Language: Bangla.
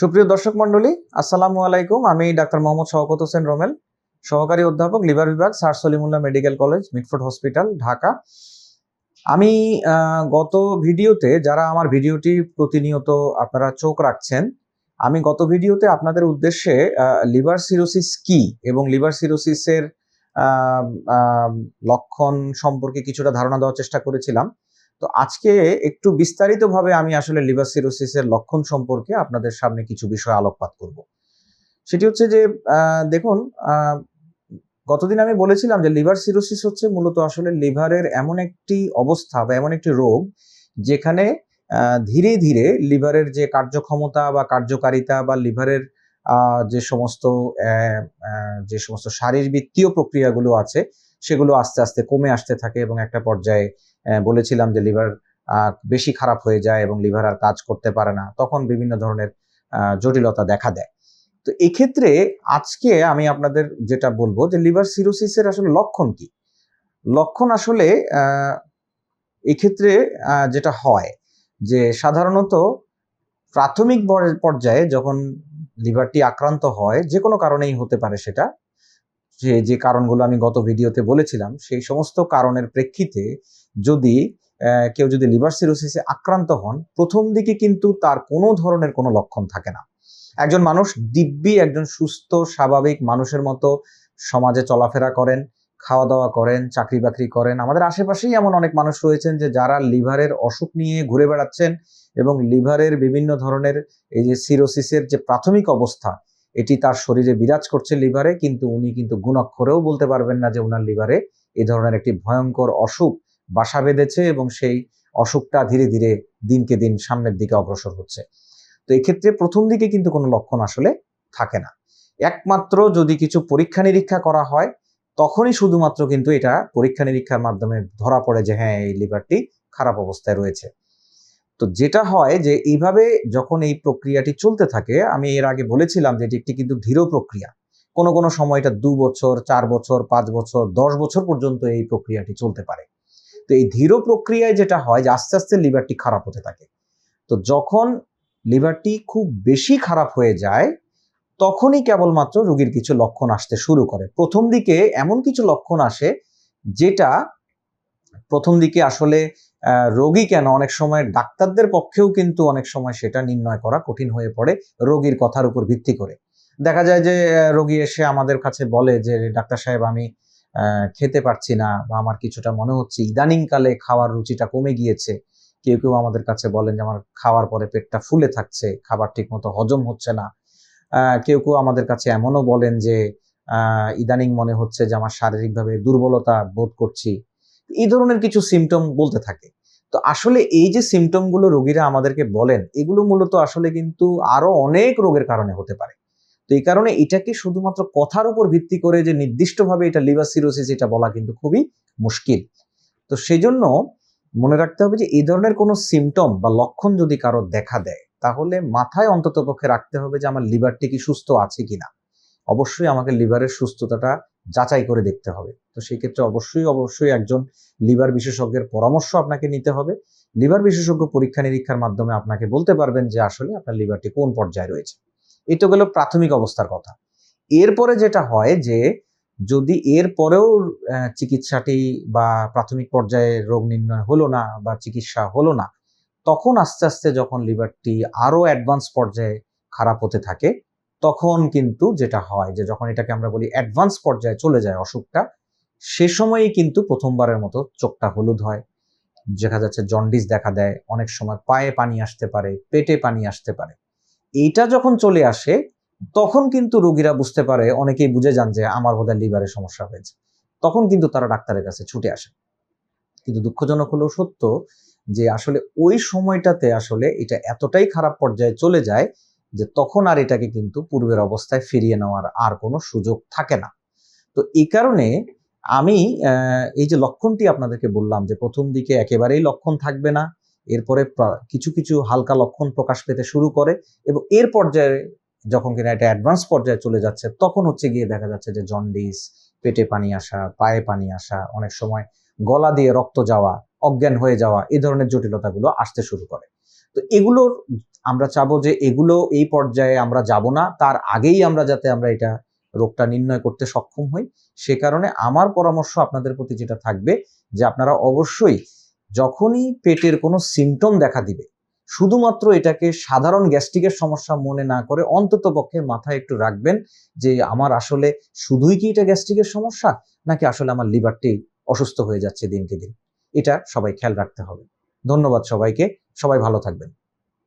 সুপ্রিয় দর্শক মন্ডলী আসসালামু আলাইকুম। আমি ডাক্তার মোহাম্মদ শওকত হোসেন রমেল, সহকারী অধ্যাপক, লিভার বিভাগ, sir Salimullah medical college, Mitford hospital, Dhaka. আমি গত ভিডিওতে যারা আমার ভিডিওটি প্রতিনিয়ত আপনারা চোখ রাখছেন, আমি গত ভিডিওতে আপনাদের উদ্দেশ্যে লিভার সিরোসিস কি এবং লিভার সিরোসিসের লক্ষণ সম্পর্কে কিছুটা ধারণা দেওয়ার চেষ্টা করেছিলাম। তো আজকে একটু বিস্তারিতভাবে আমি আসলে লিভার সিরোসিসের লক্ষণ সম্পর্কে আপনাদের সামনে কিছু বিষয় আলোকপাত করব। সেটি হচ্ছে যে দেখুন গতদিন আমি বলেছিলাম যে লিভার সিরোসিস হচ্ছে মূলত আসলে লিভারের এমন একটি অবস্থা বা এমন একটি রোগ যেখানে ধীরে ধীরে লিভারের যে কার্যক্ষমতা বা কার্যকারিতা বা লিভারের যে সমস্ত যে সমস্ত শারীরবৃত্তীয় প্রক্রিয়াগুলো আছে সেগুলো আস্তে আস্তে কমে আসতে থাকে এবং একটা পর্যায়ে বলেছিলাম যে লিভার বেশি খারাপ হয়ে যায় এবং লিভার আর কাজ করতে পারে না, তখন বিভিন্ন ধরনের জটিলতা দেখা দেয়। তো এক্ষেত্রে আজকে আমি আপনাদের যেটা বলব যে লিভার সিরোসিসের আসলে লক্ষণ কি? লক্ষণ আসলে এক্ষেত্রে যেটা হয় যে সাধারণত প্রাথমিক পর্যায়ে যখন লিভারটি আক্রান্ত হয়, যে কোনো কারণেই হতে পারে সেটা যে যে কারণগুলো আমি গত ভিডিওতে বলেছিলাম, সেই সমস্ত কারণের প্রেক্ষিতে যদি কেউ যদি লিভার সিরোসিসে আক্রান্ত হন, প্রথম দিকে কিন্তু তার কোনো ধরনের কোনো লক্ষণ থাকে না। একজন মানুষ দিব্যি, একজন সুস্থ, স্বাভাবিক মানুষের মতো সমাজে চলাফেরা করেন খাওয়া দাওয়া করেন চাকরি বাকরি করেন। আমাদের আশেপাশেই এমন অনেক মানুষ রয়েছেন যে, যারা লিভারের অসুখ নিয়ে ঘুরে বেড়াচ্ছেন এবং লিভারের বিভিন্ন ধরনের এই যে সিরোসিসের যে প্রাথমিক অবস্থা এটি তার শরীরে বিরাজ করছে লিভারে, কিন্তু উনি কিন্তু গুণাক্ষরেও বলতে পারবেন না যে ওনার লিভারে এই ধরনের একটি ভয়ঙ্কর অসুখ বাসা বেঁধেছে এবং সেই অসুখটা ধীরে ধীরে দিনকে দিন সামনের দিকে অগ্রসর হচ্ছে। তো এক্ষেত্রে প্রথম দিকে কিন্তু কোনো লক্ষণ আসলে থাকে না। একমাত্র যদি কিছু পরীক্ষা নিরীক্ষা করা হয়, তখনই শুধুমাত্র কিন্তু এটা পরীক্ষা নিরীক্ষার মাধ্যমে ধরা পড়ে যে হ্যাঁ এই লিভারটি খারাপ অবস্থায় রয়েছে। তো যেটা হয় যে এইভাবে যখন এই প্রক্রিয়াটি চলতে থাকে, আমি এর আগে বলেছিলাম যে এটি একটি কিন্তু ধীর প্রক্রিয়া। কোনো কোনো সময় এটা দু বছর, চার বছর, পাঁচ বছর, দশ বছর পর্যন্ত এই প্রক্রিয়াটি চলতে পারে। তো এই ধীর প্রক্রিয়ায় যেটা হয় যে আস্তে আস্তে লিভারটি খারাপ হতে থাকে। তো যখন লিভারটি খুব বেশি খারাপ হয়ে যায়, তখনই কেবলমাত্র রোগীর কিছু লক্ষণ আসতে শুরু করে। প্রথম দিকে এমন কিছু লক্ষণ আসে যেটা প্রথম দিকে আসলে রোগী কেন? অনেক সময় ডাক্তারদের পক্ষেও কিন্তু অনেক সময় সেটা নির্ণয় করা কঠিন হয়ে পড়ে রোগীর কথার উপর ভিত্তি করে। দেখা যায় যে রোগী এসে আমাদের কাছে বলে যে, ডাক্তার সাহেব, আমি খেতে পারছি না বা আমার কিছুটা মনে হচ্ছে। ইদানিংকালে খাওয়ার রুচিটা কমে গিয়েছে। কেউ কেউ আমাদের কাছে বলেন যে, আমার খাওয়ার পরে পেটটা ফুলে থাকছে, খাবার ঠিক মতো হজম হচ্ছে না। কেউ কেউ আমাদের কাছে এমনও বলেন যে ইদানিং মনে হচ্ছে যে, আমার শারীরিকভাবে দুর্বলতা বোধ করছি। এই ধরনের কিছু সিমটম বলতে থাকে। তো আসলে এই যে সিমটমগুলো রোগীরা আমাদেরকে বলেন, এগুলো মূলত আসলে কিন্তু আরও অনেক রোগের কারণে হতে পারে। তো এই কারণে এটাকে শুধুমাত্র কথার উপর ভিত্তি করে যে নির্দিষ্টভাবে এটা লিভার সিরোসিস এটা বলা কিন্তু খুবই মুশকিল। তো সেজন্য মনে রাখতে হবে যে এই ধরনের কোনো সিমটম বা লক্ষণ যদি কারও দেখা দেয়, তাহলে মাথায় অন্তত পক্ষে রাখতে হবে যে আমার লিভারটি কি সুস্থ আছে কিনা। অবশ্যই আমাকে লিভারের সুস্থতাটা যাচাই করে দেখতে হবে। তো সেই ক্ষেত্রে অবশ্যই অবশ্যই একজন লিভার বিশেষজ্ঞের পরামর্শ আপনাকে নিতে হবে। লিভার বিশেষজ্ঞ পরীক্ষা নিরীক্ষার মাধ্যমে আপনাকে বলতে পারবেন যে আসলে আপনার লিভারটি কোন পর্যায়ে রয়েছে। এটা গেল প্রাথমিক অবস্থার কথা। এরপরে যেটা হয় যে যদি এর পরেও চিকিৎসাটি বা প্রাথমিক পর্যায়ে রোগ নির্ণয় হলো না বা চিকিৎসা হলো না, তখন আস্তে আস্তে যখন লিভারটি আরও অ্যাডভান্স পর্যায়ে খারাপ হতে থাকে তখন কিন্তু যেটা হয় যে যখন এটাকে আমরা বলি অ্যাডভান্স পর্যায়ে চলে যায় অসুখটা, সে সময়ই কিন্তু প্রথমবারের মতো চোখটা হলুদ হয়। দেখা যাচ্ছে জন্ডিস দেখা দেয়, অনেক সময় পায়ে পানি আসতে পারে, পেটে পানি আসতে পারে। এইটা যখন চলে আসে, তখন কিন্তু রোগীরা বুঝতে পারে, অনেকেই বুঝে যান যে আমার বোধহয় লিভারের সমস্যা হয়েছে। তখন কিন্তু তারা ডাক্তারের কাছে ছুটে আসে। কিন্তু দুঃখজনক হলেও সত্য যে আসলে ওই সময়টাতে আসলে এটা এতটাই খারাপ পর্যায়ে চলে যায় যে তখন আর এটাকে কিন্তু পূর্বের অবস্থায় ফিরিয়ে নেওয়ার আর কোনো সুযোগ থাকে না। তো এই কারণে আমি এই যে লক্ষণটি আপনাদেরকে বললাম যে প্রথম দিকে একেবারেই লক্ষণ থাকবে না, এরপরে কিছু কিছু হালকা লক্ষণ প্রকাশ পেতে শুরু করে এবং এর পর্যায়ে যখন কিনা এটা অ্যাডভান্স পর্যায়ে চলে যাচ্ছে, তখন হচ্ছে গিয়ে দেখা যাচ্ছে যে জন্ডিস পেটে পানি আসা, পায়ে পানি আসা, অনেক সময় গলা দিয়ে রক্ত যাওয়া, অজ্ঞান হয়ে যাওয়া এই ধরনের জটিলতাগুলো আসতে শুরু করে। তো এগুলোর আমরা চাবো যে এগুলো এই পর্যায়ে আমরা যাব না, তার আগেই আমরা যাতে আমরা এটা রোগটা নির্ণয় করতে সক্ষম হই। সে কারণে আমার পরামর্শ আপনাদের প্রতি যেটা থাকবে যে আপনারা অবশ্যই যখনই পেটের কোনো সিমটম দেখা দিবে, শুধুমাত্র এটাকে সাধারণ গ্যাস্ট্রিকের সমস্যা মনে না করে অন্তত পক্ষে মাথায় একটু রাখবেন যে আমার আসলে শুধুই কি এটা গ্যাস্ট্রিকের সমস্যা, নাকি আসলে আমার লিভারটি অসুস্থ হয়ে যাচ্ছে দিনকে দিন। এটা সবাই খেয়াল রাখতে হবে। ধন্যবাদ সবাইকে। সবাই ভালো থাকবেন।